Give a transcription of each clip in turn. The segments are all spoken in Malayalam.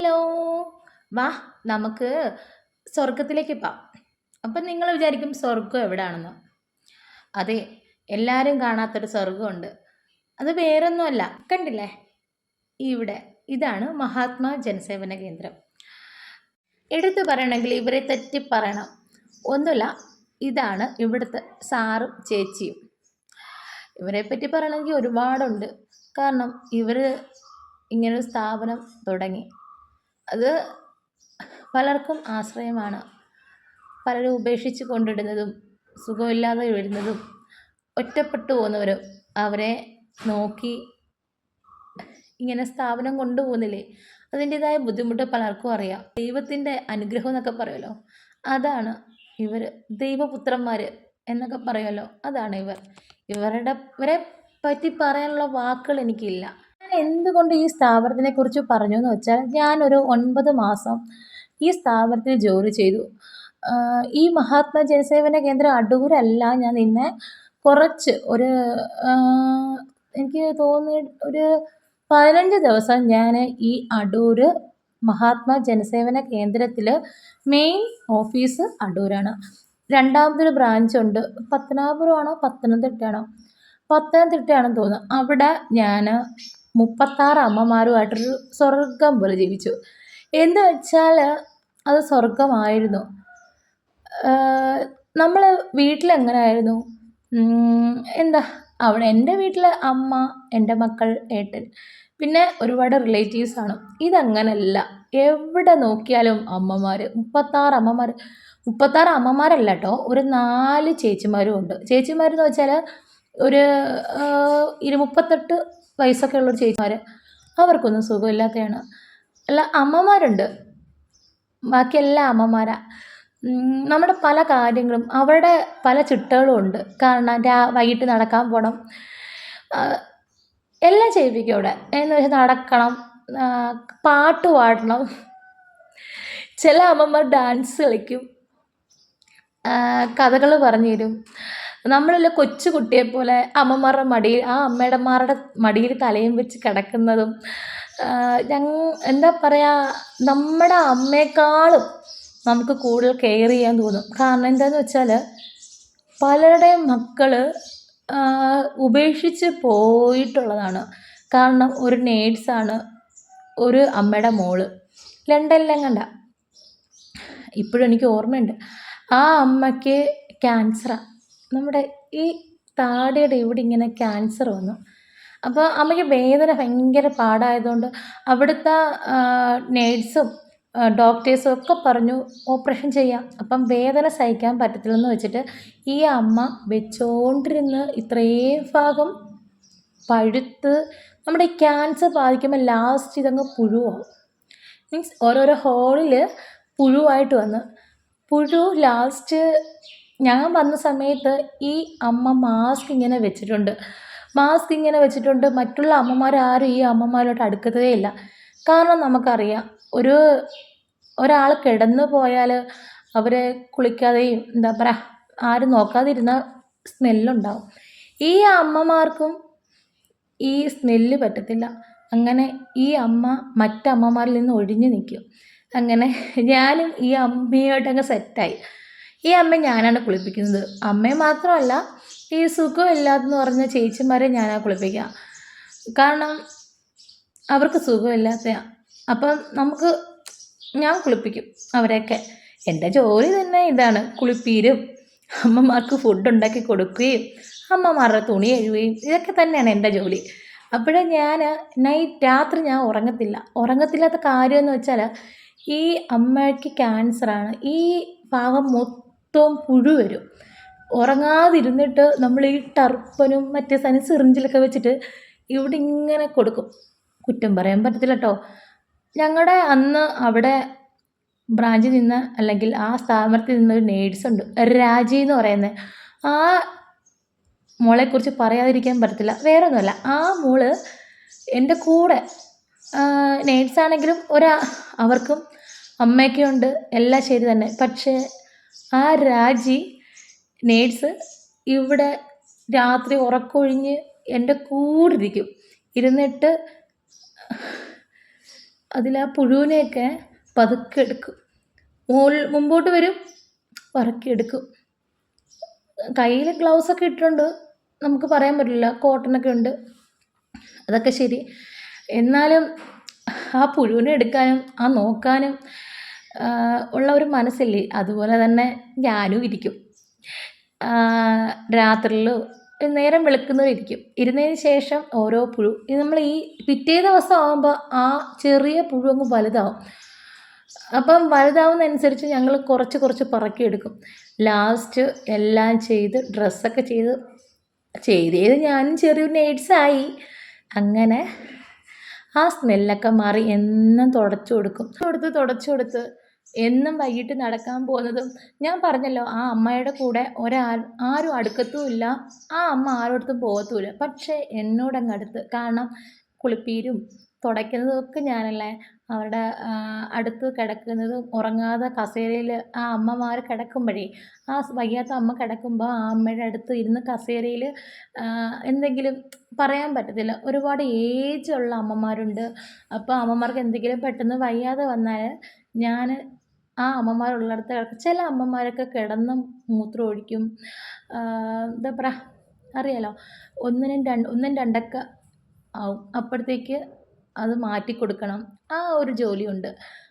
ഹലോ. വാ നമുക്ക് സ്വർഗത്തിലേക്ക് പോവാം അപ്പം നിങ്ങൾ വിചാരിക്കും സ്വർഗം എവിടെയാണെന്ന് അതെ എല്ലാവരും കാണാത്തൊരു സ്വർഗമുണ്ട് അത് വേറൊന്നുമല്ല. കണ്ടില്ലേ? ഇവിടെ. ഇതാണ് മഹാത്മാ ജനസേവന കേന്ദ്രം. എടുത്തു പറയണമെങ്കിൽ ഇവരെ തെറ്റി പറയണം. ഒന്നുമില്ല ഇതാണ് ഇവിടുത്തെ സാറും ചേച്ചിയും. ഇവരെ പറ്റി പറയണമെങ്കിൽ ഒരുപാടുണ്ട്. കാരണം ഇവർ ഇങ്ങനൊരു സ്ഥാപനം തുടങ്ങി. അത് പലർക്കും ആശ്രയമാണ്. പലരും ഉപേക്ഷിച്ച് കൊണ്ടിടുന്നതും സുഖമില്ലാതെ വരുന്നതും ഒറ്റപ്പെട്ടു പോകുന്നവരും അവരെ നോക്കി ഇങ്ങനെ സ്ഥാപനം കൊണ്ടുപോകുന്നില്ലേ? അതിന്റെതായ ബുദ്ധിമുട്ട് പലർക്കും അറിയാം. ദൈവത്തിന്റെ അനുഗ്രഹം എന്നൊക്കെ പറയുമല്ലോ. അതാണ് ഇവർ ദൈവപുത്രന്മാർ എന്നൊക്കെ പറയുമല്ലോ. അതാണ് ഇവർ. ഇവരുടെ ഇവരെ പറ്റി പറയാനുള്ള വാക്കുകൾ എനിക്കില്ല. ഞാൻ എന്തുകൊണ്ട് ഈ സ്ഥാപനത്തിനെ കുറിച്ച് പറഞ്ഞു എന്ന് വെച്ചാൽ ഞാനൊരു ഒൻപത് മാസം ഈ സ്ഥാപനത്തിൽ ജോലി ചെയ്തു. ഈ മഹാത്മാ ജനസേവന കേന്ദ്രം അടൂരല്ല. ഞാൻ നിന്നെ കുറച്ച് ഒരു എനിക്ക് തോന്നി ഒരു പതിനഞ്ച് ദിവസം ഞാൻ ഈ അടൂർ മഹാത്മാ ജനസേവന കേന്ദ്രത്തിൽ മെയിൻ ഓഫീസ് അടൂരാണ്. രണ്ടാമതൊരു ബ്രാഞ്ച് ഉണ്ട്. പത്തനാപുരമാണോ പത്തനംതിട്ടയാണോ? പത്തനംതിട്ടയാണെന്ന് തോന്നുന്നു. അവിടെ ഞാൻ മുപ്പത്താറ് അമ്മമാരുമായിട്ടൊരു സ്വർഗം പോലെ ജീവിച്ചു. എന്ന് വെച്ചാൽ അത് സ്വർഗമായിരുന്നു. നമ്മൾ വീട്ടിലെങ്ങനെയായിരുന്നു എന്താ അവിടെ എന്റെ വീട്ടിൽ അമ്മ എന്റെ മക്കൾ ഏട്ടൻ പിന്നെ ഒരുപാട് റിലേറ്റീവ്സാണ് ഇതങ്ങനല്ല. എവിടെ നോക്കിയാലും അമ്മമാർ മുപ്പത്താറ് അമ്മമാർ മുപ്പത്താറ് അമ്മമാരല്ല കേട്ടോ ഒരു നാല് ചേച്ചിമാരും ഉണ്ട്. ചേച്ചിമാരെന്ന് വെച്ചാൽ ഒരു ഇരു മുപ്പത്തെട്ട് വയസ്സൊക്കെ ഉള്ളൊരു ചേച്ചിമാർ അവർക്കൊന്നും സുഖമില്ലാത്തതാണ് അല്ല അമ്മമാരുണ്ട്. ബാക്കി എല്ലാം അമ്മമാരാ. നമ്മുടെ പല കാര്യങ്ങളും അവരുടെ പല ചിട്ടകളും ഉണ്ട്. കാരണം രാ വൈകിട്ട് നടക്കാൻ പോകണം എല്ലാം ചെയ്യിപ്പിക്കും അവിടെ. എന്ന് വെച്ചാൽ നടക്കണം. പാട്ട് പാടണം. ചില അമ്മമാർ ഡാൻസ് കളിക്കും. കഥകൾ പറഞ്ഞു തരും നമ്മളെല്ലാം കൊച്ചു കുട്ടിയെ പോലെ അമ്മമാരുടെ മടിയിൽ ആ അമ്മയുടെമാരുടെ മടിയിൽ തലയും വെച്ച് കിടക്കുന്നതും ഞങ്ങ എന്താ പറയുക നമ്മുടെ അമ്മയെക്കാളും നമുക്ക് കൂടുതൽ കെയർ ചെയ്യാൻ തോന്നും. കാരണം എന്താണെന്ന് വെച്ചാൽ പലരുടെയും മക്കൾ ഉപേക്ഷിച്ച് പോയിട്ടുള്ളതാണ്. കാരണം ഒരു നേഴ്സാണ് ഒരു അമ്മയുടെ മോൾ. ലണ്ടനിലും കണ്ട. ഇപ്പോഴും എനിക്ക് ഓർമ്മയുണ്ട്. ആ അമ്മയ്ക്ക് ക്യാൻസറാണ് നമ്മുടെ ഈ താടിയുടെ ഇവിടെ ഇങ്ങനെ ക്യാൻസർ വന്നു. അപ്പോൾ അമ്മയ്ക്ക് വേദന ഭയങ്കര പാടായതുകൊണ്ട് അവിടുത്തെ നേഴ്സും ഡോക്ടേഴ്സും ഒക്കെ പറഞ്ഞു ഓപ്പറേഷൻ ചെയ്യാം. അപ്പം വേദന സഹിക്കാൻ പറ്റത്തില്ലെന്ന് വെച്ചിട്ട് ഈ അമ്മ വെച്ചോണ്ടിരുന്ന് ഇത്രയും ഭാഗം പഴുത്ത് നമ്മുടെ ക്യാൻസർ ബാധിക്കുമ്പോൾ ലാസ്റ്റ് ഇതങ്ങ് പുഴുവാകും മീൻസ് ഓരോരോ ഹോളിൽ പുഴുവായിട്ട് വന്ന്. പുഴു ലാസ്റ്റ് ഞാൻ വന്ന സമയത്ത് ഈ അമ്മ മാസ്ക് ഇങ്ങനെ വെച്ചിട്ടുണ്ട്. മാസ്ക് ഇങ്ങനെ വെച്ചിട്ടുണ്ട്. മറ്റുള്ള അമ്മമാരാരും ഈ അമ്മമാരോട്ട് അടുക്കത്തേ ഇല്ല. കാരണം നമുക്കറിയാം ഒരു ഒരാൾ കിടന്നു പോയാൽ അവരെ കുളിക്കാതെയും എന്താ പറയുക ആരും നോക്കാതിരുന്ന സ്മെല്ലുണ്ടാവും. ഈ അമ്മമാർക്കും ഈ സ്മെല്ല് പറ്റത്തില്ല. അങ്ങനെ ഈ അമ്മ മറ്റമ്മമാരിൽ നിന്ന് ഒഴിഞ്ഞു നിൽക്കും. അങ്ങനെ ഞാനും ഈ അമ്മയായിട്ടങ്ങ് സെറ്റായി ഈ അമ്മ ഞാനാണ് കുളിപ്പിക്കുന്നത്. അമ്മയെ മാത്രമല്ല ഈ സുഖം ഇല്ലാതെന്ന് പറഞ്ഞ ചേച്ചിമാരെ ഞാനാണ് കുളിപ്പിക്കുക കാരണം അവർക്ക് സുഖമില്ലാത്തയാ. അപ്പം നമുക്ക് ഞാൻ കുളിപ്പിക്കും അവരെയൊക്കെ. എന്റെ ജോലി തന്നെ ഇതാണ്. കുളിപ്പീരും. അമ്മമാർക്ക് ഫുഡ് ഉണ്ടാക്കി കൊടുക്കുകയും അമ്മമാരുടെ തുണി എഴുകയും ഇതൊക്കെ തന്നെയാണ് എന്റെ ജോലി. അപ്പോഴേ ഞാൻ നൈറ്റ് രാത്രി ഞാൻ ഉറങ്ങത്തില്ല. ഉറങ്ങത്തില്ലാത്ത കാര്യമെന്ന് വെച്ചാൽ ഈ അമ്മയ്ക്ക് ക്യാൻസറാണ് ഈ ഭാഗം മൊത്തം പുഴു വരും. ഉറങ്ങാതിരുന്നിട്ട് നമ്മൾ ഈ ടർപ്പനും മറ്റേ സാധനം സിറിഞ്ചിലൊക്കെ വെച്ചിട്ട് ഇവിടെ ഇങ്ങനെ കൊടുക്കും. കുറ്റം പറയാൻ പറ്റത്തില്ല കേട്ടോ ഞങ്ങളുടെ അന്ന് അവിടെ ബ്രാഞ്ചിൽ നിന്ന് അല്ലെങ്കിൽ ആ സ്ഥാപനത്തിൽ നിന്നൊരു നേഴ്സുണ്ട് രാജി എന്ന് പറയുന്നത്. ആ മോളെക്കുറിച്ച് പറയാതിരിക്കാൻ പറ്റത്തില്ല. വേറെ ഒന്നുമല്ല ആ മോൾ എന്റെ കൂടെ നേഴ്സാണെങ്കിലും ഒരാ അവർക്കും അമ്മയൊക്കെ ഉണ്ട്. എല്ലാം ശരി തന്നെ. പക്ഷേ ആ രാജി നേഴ്സ് ഇവിടെ രാത്രി ഉറക്കൊഴിഞ്ഞ് എന്റെ കൂടെ ഇരിക്കും ഇരുന്നിട്ട് അതിലാ പുഴുവിനെയൊക്കെ പതുക്കെ എടുക്കും. മുമ്പോട്ട് വരും പറക്കിയെടുക്കും കയ്യിൽ ഗ്ലൗസൊക്കെ ഇട്ടിട്ടുണ്ട് നമുക്ക് പറയാൻ പറ്റില്ല കോട്ടണൊക്കെ ഉണ്ട്. അതൊക്കെ ശരി. എന്നാലും ആ പുഴുവിനെ എടുക്കാനും ആ നോക്കാനും ഉള്ള ഒരു മനസ്സില്ലേ അതുപോലെ തന്നെ ഞാനും ഇരിക്കും. രാത്രിയിലോ നേരം വെളുക്കുന്നവരിക്കും ഇരുന്നതിന് ശേഷം ഓരോ പുഴു ഇത് നമ്മൾ ഈ പിറ്റേ ദിവസം ആകുമ്പോൾ ആ ചെറിയ പുഴു അങ്ങ് വലുതാവും. അപ്പം വലുതാവുന്നതനുസരിച്ച് ഞങ്ങൾ കുറച്ച് കുറച്ച് പറക്കിയെടുക്കും ലാസ്റ്റ് എല്ലാം ചെയ്ത് ഡ്രസ്സൊക്കെ ചെയ്ത് ചെയ്ത് ചെയ്ത് ഞാനും ചെറിയൊരു നേഴ്സായി അങ്ങനെ ആ സ്മെല്ലൊക്കെ മാറി എന്നും തുടച്ചു കൊടുക്കും. കൊടുത്ത് തുടച്ചു കൊടുത്ത് എന്നും വൈകിട്ട് നടക്കാൻ പോകുന്നതും ഞാൻ പറഞ്ഞല്ലോ ആ അമ്മയുടെ കൂടെ ഒരാൾ ആരും അടുക്കത്തും ഇല്ല. ആ അമ്മ ആരോടത്തും പോകത്തുമില്ല പക്ഷേ എന്നോടങ്ങ് അടുത്ത് കാരണം കുളിപ്പീരും തുടയ്ക്കുന്നതും ഒക്കെ ഞാനല്ലേ അവരുടെ അടുത്ത് കിടക്കുന്നതും ഉറങ്ങാതെ കസേരയിൽ ആ അമ്മമാർ കിടക്കുമ്പോഴേ ആ വയ്യാത്ത അമ്മ കിടക്കുമ്പോൾ ആ അമ്മയുടെ അടുത്ത് ഇരുന്ന് കസേരയിൽ എന്തെങ്കിലും പറയാൻ പറ്റത്തില്ല. ഒരുപാട് ഏജുള്ള അമ്മമാരുണ്ട്. അപ്പോൾ അമ്മമാർക്ക് എന്തെങ്കിലും പെട്ടെന്ന് വയ്യാതെ വന്നാൽ ഞാൻ ആ അമ്മമാരുള്ളിടത്ത് ചില അമ്മമാരൊക്കെ കിടന്ന് മൂത്രം ഒഴിക്കും എന്താ പറയുക അറിയാലോ? ഒന്നിനും രണ്ട് ഒന്നും രണ്ടൊക്കെ ആവും. അപ്പോഴത്തേക്ക് അത് മാറ്റി കൊടുക്കണം. ആ ഒരു ജോലിയുണ്ട്.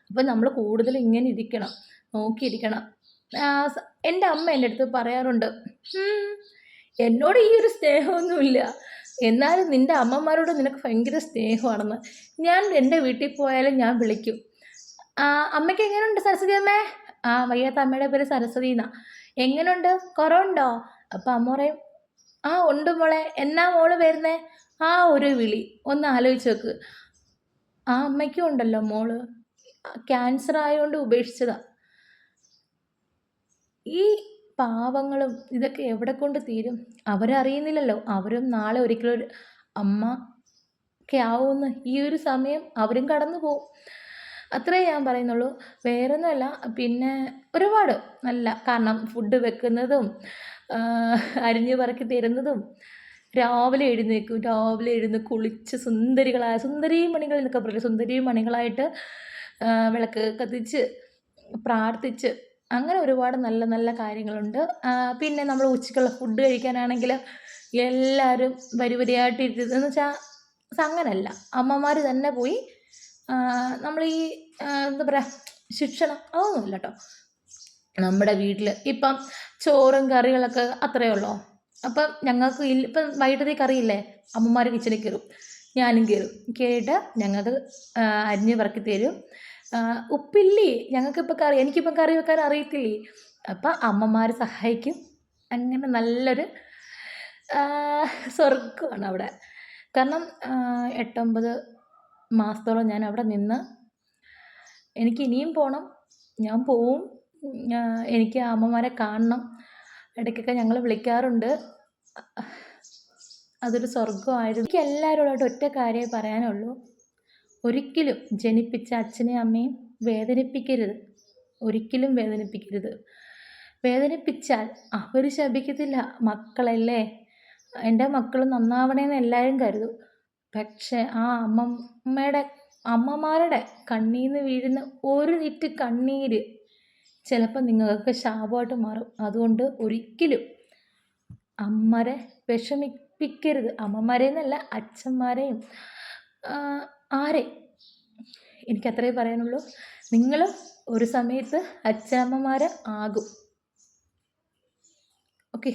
അപ്പം നമ്മൾ കൂടുതൽ ഇങ്ങനെ ഇരിക്കണം നോക്കിയിരിക്കണം എന്റെ അമ്മ എന്റെ അടുത്ത് പറയാറുണ്ട് "ഉം, എന്നോട് ഈ ഒരു സ്നേഹമൊന്നുമില്ല. എന്നാലും നിന്റെ അമ്മമാരോട് നിനക്ക് ഭയങ്കര സ്നേഹമാണെന്ന്. ഞാൻ എന്റെ വീട്ടിൽ പോയാലും ഞാൻ വിളിക്കും. അമ്മയ്ക്ക് എങ്ങനെയുണ്ട് സരസ്വതി അമ്മേ? ആ വയ്യാത്ത അമ്മയുടെ പേര് സരസ്വതി എന്നാ. എങ്ങനെയുണ്ട് കുറവുണ്ടോ? അപ്പം അമ്മ പറയും ആ ഉണ്ട് മോളെ. എന്നാ മോൾ വരുന്നേ? ആ ഒരു വിളി. ഒന്ന് ആലോചിച്ച് നോക്ക്. ആ അമ്മയ്ക്കും ഉണ്ടല്ലോ മോൾ. ക്യാൻസർ ആയതുകൊണ്ട് ഉപേക്ഷിച്ചതാ. ഈ പാവങ്ങളും ഇതൊക്കെ എവിടെ കൊണ്ട് തീരും? അവരറിയുന്നില്ലല്ലോ. അവരും നാളെ ഒരിക്കലും ഒരു അമ്മ ഒക്കെ ആവുമെന്ന്. ഈ ഒരു സമയം അവരും കടന്നു പോകും അത്രേ ഞാൻ പറയുന്നുള്ളൂ. വേറൊന്നുമല്ല പിന്നെ ഒരുപാട് നല്ല കാരണം ഫുഡ് വെക്കുന്നതും അരിഞ്ഞു പറക്കി തരുന്നതും രാവിലെ എഴുന്നേക്കും രാവിലെ എഴുന്ന് കുളിച്ച് സുന്ദരികളായ സുന്ദരീ മണികൾ എന്നൊക്കെ പറയില്ല സുന്ദരീ മണികളായിട്ട് വിളക്ക് കത്തിച്ച് പ്രാർത്ഥിച്ച് അങ്ങനെ ഒരുപാട് നല്ല നല്ല കാര്യങ്ങളുണ്ട്. പിന്നെ നമ്മൾ ഉച്ചയ്ക്കുള്ള ഫുഡ് കഴിക്കാനാണെങ്കിൽ എല്ലാവരും വരിവരിയായിട്ട് വരിയായിട്ട് ഇരുന്ന് വെച്ചാൽ അങ്ങനല്ല. അമ്മമാർ തന്നെ പോയി നമ്മൾ ഈ എന്താ പറയുക ശിക്ഷണം അതൊന്നുമില്ല കേട്ടോ നമ്മുടെ വീട്ടിൽ ഇപ്പം ചോറും കറികളൊക്കെ അത്രയേ ഉള്ളൂ? അപ്പം ഞങ്ങൾക്ക് ഇല്ല ഇപ്പം വൈകിട്ടത്തെ കറിയില്ലേ? അമ്മമാർ കിച്ചണിൽ കയറും ഞാനും കയറും കയറിയിട്ട് ഞങ്ങൾക്ക് അരിഞ്ഞ് പറക്കി തരും. ഉപ്പില്ലേ? ഞങ്ങൾക്കിപ്പോൾ കറി എനിക്കിപ്പം കറി വെക്കാൻ അറിയത്തില്ലേ? അപ്പം അമ്മമാർ സഹായിക്കും. അങ്ങനെ നല്ലൊരു സ്വർഗമാണ് അവിടെ. കാരണം എട്ടൊമ്പത് മാസത്തോളം ഞാൻ അവിടെ നിന്ന് എനിക്ക് ഇനിയും പോകണം ഞാൻ പോവും. എനിക്ക് അമ്മമാരെ കാണണം. ഇടയ്ക്കൊക്കെ ഞങ്ങൾ വിളിക്കാറുണ്ട്. അതൊരു സ്വർഗമായിരുന്നു എനിക്ക് എല്ലാവരോടായിട്ട് ഒറ്റ കാര്യമേ പറയാനുള്ളൂ. ഒരിക്കലും ജനിപ്പിച്ച അച്ഛനെയും അമ്മയും വേദനിപ്പിക്കരുത്. ഒരിക്കലും വേദനിപ്പിക്കരുത്. വേദനിപ്പിച്ചാൽ അവർ ശപിക്കത്തില്ല. മക്കളല്ലേ? എന്റെ മക്കൾ നന്നാവണേന്ന് എല്ലാവരും കരുതും. പക്ഷേ ആ അമ്മമ്മയുടെ അമ്മമാരുടെ കണ്ണിൽ നിന്ന് വീഴുന്ന ഒരു ലിറ്റ് കണ്ണീര് ചിലപ്പോൾ നിങ്ങൾക്ക് ശാപമായിട്ട് മാറും. അതുകൊണ്ട് ഒരിക്കലും അമ്മരെ വിഷമിപ്പിക്കരുത്. അമ്മമാരെ എന്നല്ല അച്ഛന്മാരെയും ആരെ? എനിക്കത്രേ പറയാനുള്ളൂ. നിങ്ങൾ ഒരു സമയത്ത് അച്ഛനമ്മമാരെ ആകും. ഓക്കെ.